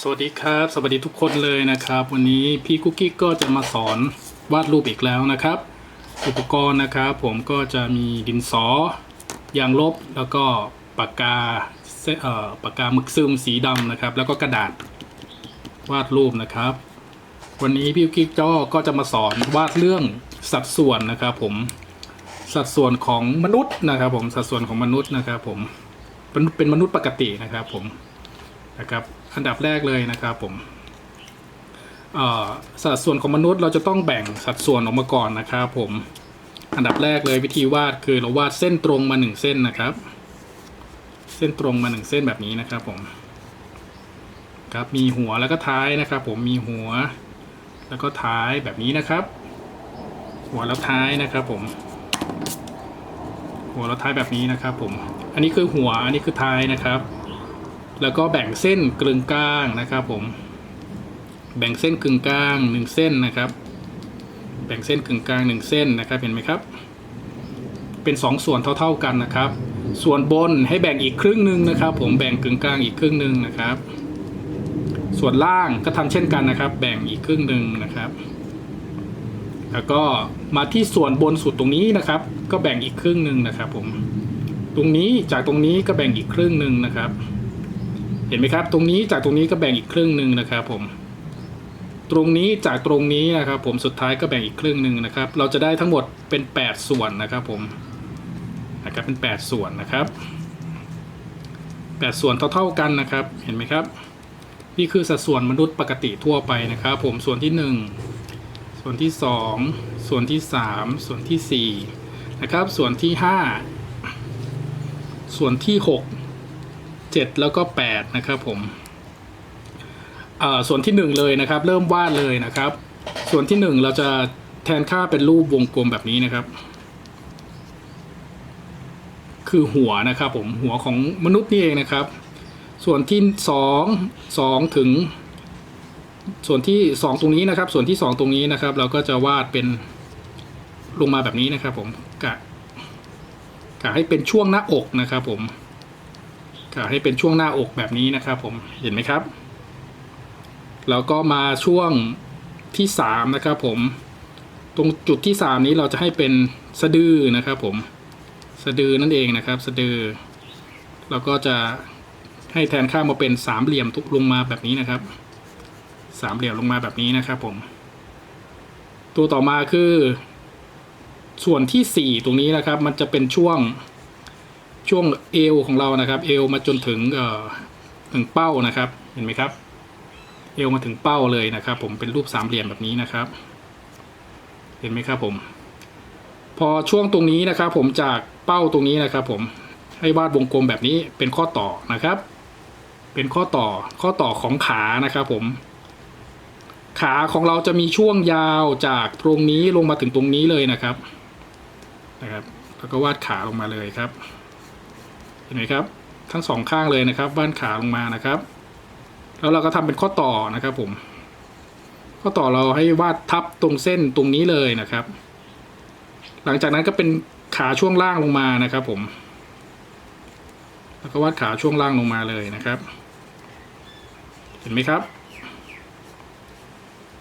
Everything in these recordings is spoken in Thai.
สวัสดีครับ สวัสดีทุกคนเลยนะครับ วันนี้พี่กุ๊กกิ๊กก็จะมาสอนวาดรูปอีกแล้วนะครับ อุปกรณ์นะครับ ผมก็จะมีดินสอยางลบแล้วก็ปากกาเอ่อปากกาหมึกซึมสีดำนะครับ แล้วก็กระดาษวาดรูปนะครับ วันนี้พี่กุ๊กกิ๊กก็ก็จะมาสอนวาดเรื่องสัดส่วนนะครับ ผมสัดส่วนของมนุษย์นะครับ ผมสัดส่วนของมนุษย์นะครับ ผมเป็นเป็นมนุษย์ปกตินะครับ ผมนะครับ อันดับแรกเลยนะครับผมสัดส่วนของมนุษย์เราจะต้องแบ่งสัดส่วนออกมาก่อนนะครับผมอันดับแรกเลยวิธีวาดคือเราวาดเส้นตรงมาหนึ่งเส้นนะครับ เส้นตรงมาหนึ่งเส้นแบบนี้นะครับผมครับมีหัวแล้วก็ท้ายนะครับ ผมมีหัว แล้วก็ท้ายแบบนี้นะครับ หัวแล้วท้ายนะครับผม หัวแล้วท้ายแบบนี้นะครับผม อันนี้คือหัวอันนี้คือท้ายนะครับ แล้วก็แบ่งเส้นกึ่งกลางนะครับผม แบ่งเส้นกึ่งกลางหนึ่งเส้นนะครับ แบ่งเส้นกึ่งกลางหนึ่งเส้นนะครับเห็นไหมครับ เป็นสองส่วนเท่า ๆกันนะครับ ส่วนบนให้แบ่งอีกครึ่งหนึ่งนะครับ ผมแบ่งกึ่งกลางอีกครึ่งหนึ่งนะครับ ส่วนล่างก็ทำเช่นกันนะครับ แบ่งอีกครึ่งหนึ่งนะครับ แล้วก็มาที่ส่วนบนสุดตรงนี้นะครับ ก็แบ่งอีกครึ่งหนึ่งนะครับ ผม ตรงนี้จากตรงนี้ก็แบ่งอีกครึ่งหนึ่งนะครับ เห็นไหมครับ ตรงนี้จากตรงนี้ก็แบ่งอีกครึ่งหนึ่งนะครับผม ตรงนี้จากตรงนี้นะครับผมสุดท้ายก็แบ่งอีกครึ่งหนึ่งนะครับ เราจะได้ทั้งหมดเป็น 8 ส่วนนะครับผมนะครับเป็น 8 ส่วนนะครับ 8 ส่วนเท่าๆกันนะครับ เห็นไหมครับ นี่คือสัดส่วนมนุษย์ปกติทั่วไปนะครับ ผมส่วนที่ 1 ส่วนที่ 2 ส่วนที่ 3 ส่วนที่4นะครับส่วนที่ 5 ส่วนที่ 6 7 แล้วก็ 8 นะครับผมอ่าส่วนที่ 1 เลยนะครับ เริ่มวาดเลยนะครับ ส่วนที่ 1 เราจะแทนค่าเป็นรูปวงกลมแบบนี้นะครับ คือหัวนะครับผมหัวของมนุษย์นี่เองนะครับ ส่วนที่ 2 2 ถึง ส่วนที่ 2 ตรงนี้นะครับ ส่วนที่ 2 ตรงนี้นะครับ เราก็จะวาดเป็นลงมาแบบนี้นะครับ ผมกะกะให้เป็นช่วงหน้าอกนะครับผม ให้เป็นช่วงหน้าอกแบบนี้นะครับผมเห็นไหมครับ แล้วก็มาช่วงที่สามนะครับผมตรงจุดที่สามนี้เราจะให้เป็นสะดือนะครับผมสะดือนั่นเองนะครับ สะดือเราก็จะให้แทนค่ามาเป็นสามเหลี่ยมทุกลงมาแบบนี้นะครับ สามเหลี่ยมลงมาแบบนี้นะครับผมตัวต่อมาคือ ส่วนที่สี่ตรงนี้นะครับ มันจะเป็นช่วง ช่วงเอวของเรานะครับเอวมาจนถึงเอ่อถึงเป้านะครับเห็นไหมครับ เอวมาถึงเป้าเลยนะครับ ผมเป็นรูปสามเหลี่ยมแบบนี้นะครับ เห็นไหมครับผม พอช่วงตรงนี้นะครับ ผมจากเป้าตรงนี้นะครับ ผมให้วาดวงกลมแบบนี้เป็นข้อต่อนะครับ เป็นข้อต่อข้อต่อของขานะครับ ผม ขาของเราจะมีช่วงยาวจากตรงนี้ลงมาถึงตรงนี้เลยนะครับนะครับแล้วก็วาดขาลงมาเลยครับ เห็นไหมครับทั้งสองข้างเลยนะครับบ้านขาลงมานะครับ แล้วเราก็ทำเป็นข้อต่อนะครับผม ข้อต่อเราให้วาดทับตรงเส้นตรงนี้เลยนะครับ หลังจากนั้นก็เป็นขาช่วงล่างลงมานะครับ ผม แล้วก็วาดขาช่วงล่างลงมาเลยนะครับ เห็นไหมครับ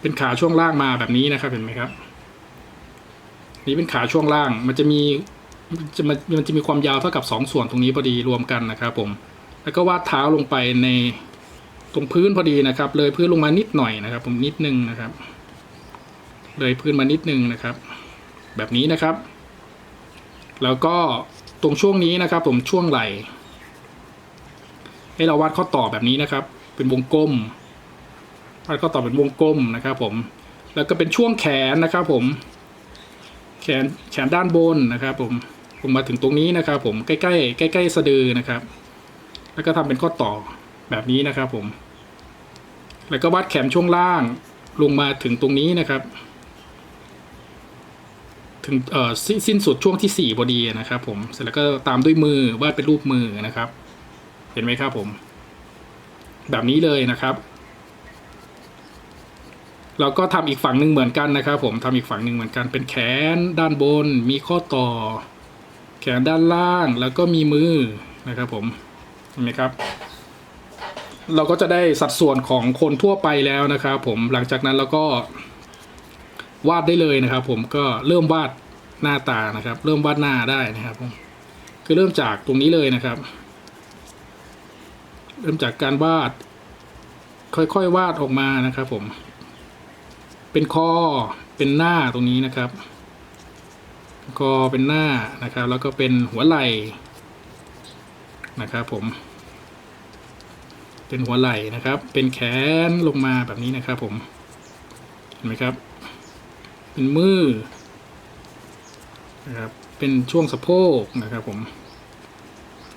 เป็นขาช่วงล่างมาแบบนี้นะครับเห็นไหมครับ นี่เป็นขาช่วงล่างมันจะมี จะมันมันจะมีความยาวเท่ากับสองส่วนตรงนี้พอดีรวมกันนะครับผม แล้วก็วาดเท้าลงไปในตรงพื้นพอดีนะครับ เลยพื้นลงมานิดหน่อยนะครับ ผมนิดนึงนะครับ เลยพื้นมานิดนึงนะครับ แบบนี้นะครับ แล้วก็ตรงช่วงนี้นะครับ ผมช่วงไหลให้เราวาดข้อต่อแบบนี้นะครับ เป็นวงกลมวาดข้อต่อเป็นวงกลมนะครับ ผม แล้วก็เป็นช่วงแขนนะครับ ผม แขนแขนด้านบนนะครับ ผม งมาถึงตรงนี้นะครับผมใกล้ ๆ ใกล้ ๆ สะดือนะครับ แล้วก็ทำเป็นข้อต่อแบบนี้นะครับผม แล้วก็วาดแขนช่วงล่างลงมาถึงตรงนี้นะครับ ถึงเอ่อสิ้นสุดช่วงที่สี่พอดีนะครับ ผมเสร็จแล้วก็ตามด้วยมือวาดเป็นรูปมือนะครับ เห็นไหมครับผม แบบนี้เลยนะครับเราก็ทำอีกฝั่งหนึ่งเหมือนกันนะครับ ผมทำอีกฝั่งหนึ่งเหมือนกันเป็นแขนด้านบนมีข้อต่อ แขนด้านล่างแล้วก็มีมือนะครับผมเห็นไหมครับ เราก็จะได้สัดส่วนของคนทั่วไปแล้วนะครับผมหลังจากนั้นเราก็วาดได้เลยนะครับ ผมก็เริ่มวาดหน้าตานะครับ เริ่มวาดหน้าได้นะครับผมคือเริ่มจากตรงนี้เลยนะครับ เริ่มจากการวาด ค่อยๆวาดออกมานะครับ ผม เป็นคอเป็นหน้าตรงนี้นะครับ คอเป็นหน้านะครับ แล้วก็เป็นหัวไหล่นะครับผม เป็นหัวไหล่นะครับ เป็นแขนลงมาแบบนี้นะครับ ผมเห็นไหมครับ เป็นมือนะครับเป็นช่วงสะโพกนะครับผม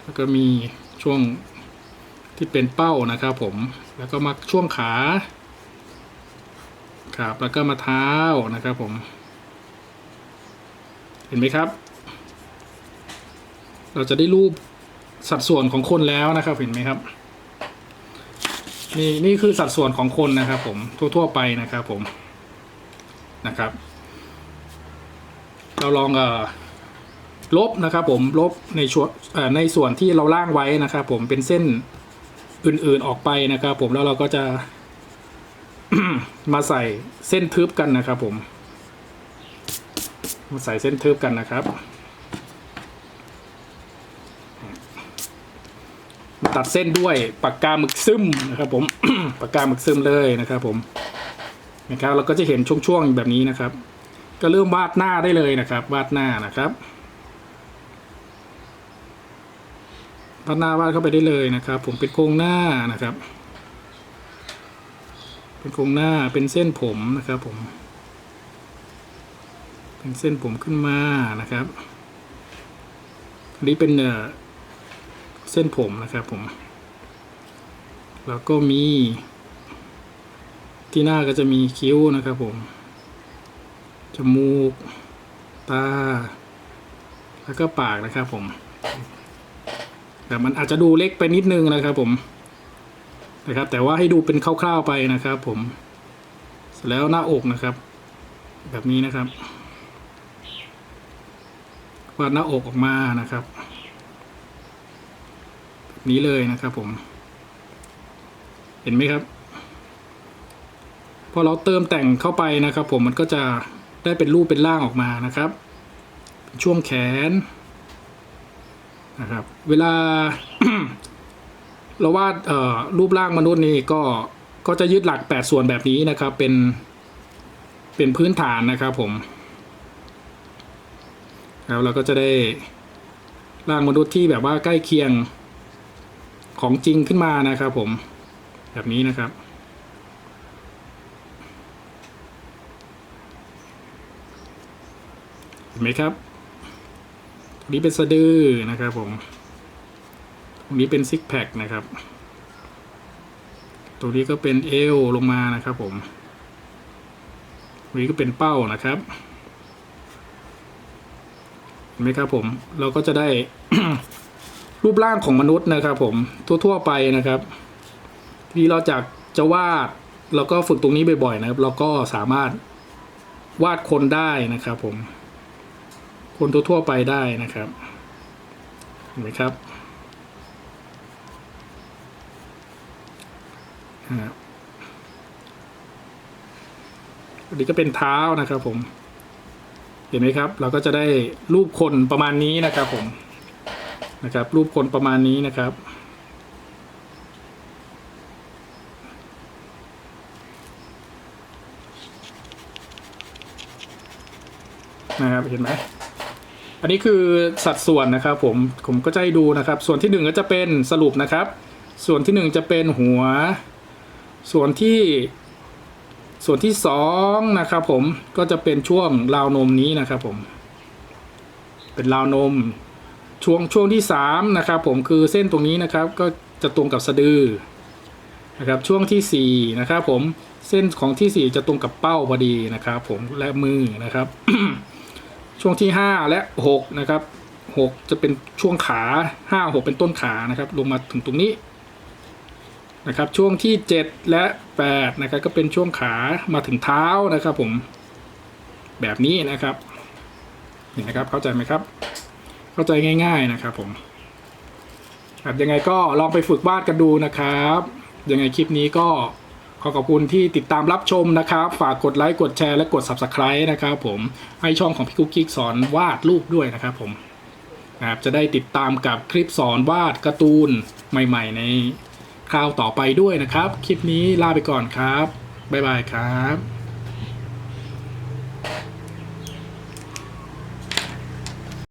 แล้วก็มีช่วงที่เป็นเป้านะครับผม แล้วก็มาช่วงขา ครับ แล้วก็มาเท้านะครับผม เห็นไหมครับ เราจะได้รูปสัดส่วนของคนแล้วนะครับ เห็นไหมครับ นี่นี่คือสัดส่วนของคนนะครับ ผมทั่วๆไปนะครับ ผมนะครับ เราลองเอ่อลบนะครับ ผมลบในช่วงเอ่อในส่วนที่เราล่างไว้นะครับ ผมเป็นเส้นอื่นๆออกไปนะครับ ผมแล้วเราก็จะมาใส่เส้นทึบกันนะครับ ผม มาใส่เส้นทึบกันนะครับ ตัดเส้นด้วยปากกาหมึกซึมนะครับ ผมปากกาหมึกซึมเลยนะครับ ผมนะครับเราก็จะเห็นช่วงๆแบบนี้นะครับ ก็เริ่มวาดหน้าได้เลยนะครับ วาดหน้านะครับวาดหน้าวาดเข้าไปได้เลยนะครับ ผมเป็นโครงหน้านะครับ เป็นโครงหน้าเป็นเส้นผมนะครับ ผม เป็นเส้นผมขึ้นมานะครับอันนี้เป็นเส้นผมนะครับผม แล้วก็มี ที่หน้าก็จะมีคิ้วนะครับผม จมูก ตา แล้วก็ปากนะครับผม แต่มันอาจจะดูเล็กไปนิดนึงนะครับผม นะครับ แต่ว่าให้ดูเป็นคร่าวๆไปนะครับผม เสร็จแล้วหน้าอกนะครับ แบบนี้นะครับ วาดหน้าอกออกมานะครับนี้เลยนะครับผม เห็นไหมครับ พอเราเติมแต่งเข้าไปนะครับ ผมมันก็จะได้เป็นรูปเป็นร่างออกมานะครับ ช่วงแขนนะครับ เวลาเราวาดรูปร่างมนุษย์นี่ก็ก็จะยึดหลักแปดส่วนแบบนี้นะครับ เป็นเป็นพื้นฐานนะครับผม แล้วเราก็จะได้ร่างมนุษย์ที่แบบว่าใกล้เคียงของจริงขึ้นมานะครับผมแบบนี้นะครับ เห็นไหมครับตรงนี้เป็นสะดือนะครับผม ตรงนี้เป็นซิกแพคนะครับ ตรงนี้ก็เป็นเอวลงมานะครับผมตรงนี้ก็เป็นเป้านะครับ ไหมครับผม เราก็จะได้ รูปร่างของมนุษย์นะครับ ผมทั่วๆไปนะครับที่เราจากจะวาดเราก็ฝึกตรงนี้บ่อยๆนะครับ เราก็สามารถวาดคนได้นะครับ ผม คนทั่วๆไปได้นะครับเห็นไหมครับอันนี้ก็เป็นเท้านะครับผม เห็นไหมครับ เราก็จะได้รูปคนประมาณนี้นะครับผมนะครับ รูปคนประมาณนี้นะครับ นะครับเห็นไหมอันนี้คือสัดส่วนนะครับผมผมก็จะให้ดูนะครับ ส่วนที่หนึ่งก็จะเป็นสรุปนะครับ ส่วนที่หนึ่งจะเป็นหัว ส่วนที่ ส่วนที่สองนะครับผมก็จะเป็นช่วงราวนมนี้นะครับผม เป็นราวนม ช่วงช่วงที่สามนะครับผมคือเส้นตรงนี้นะครับ ก็จะตรงกับสะดือนะครับช่วงที่สี่นะครับผมเส้นของที่สี่จะตรงกับเป้าพอดีนะครับ ผมและมือนะครับ ช่วงที่ห้าและหกนะครับหกจะเป็นช่วงขาห้าหกเป็นต้นขานะครับ ลงมาถึงตรงนี้ นะครับช่วงที่ 7 และ 8 นะครับก็เป็นช่วงขามาถึงเท้านะครับผมแบบนี้นะครับเห็นนะครับเข้าใจไหมครับ เข้าใจง่าย ๆนะครับผมยังไงก็ลองไปฝึกวาดกันดูนะครับยังไงคลิปนี้ก็ขอขอบคุณที่ติดตามรับชมนะครับ ฝากกดไลค์ กดแชร์และกด Subscribe นะครับผมให้ช่องของพี่กุ๊กกิ๊กสอนวาดรูปด้วยนะครับผมจะได้ติดตามกับคลิปสอนวาดการ์ตูนใหม่ ๆ ใน คราวต่อไปด้วยนะครับ คลิปนี้ลาไปก่อนครับ บ๊ายบายครับ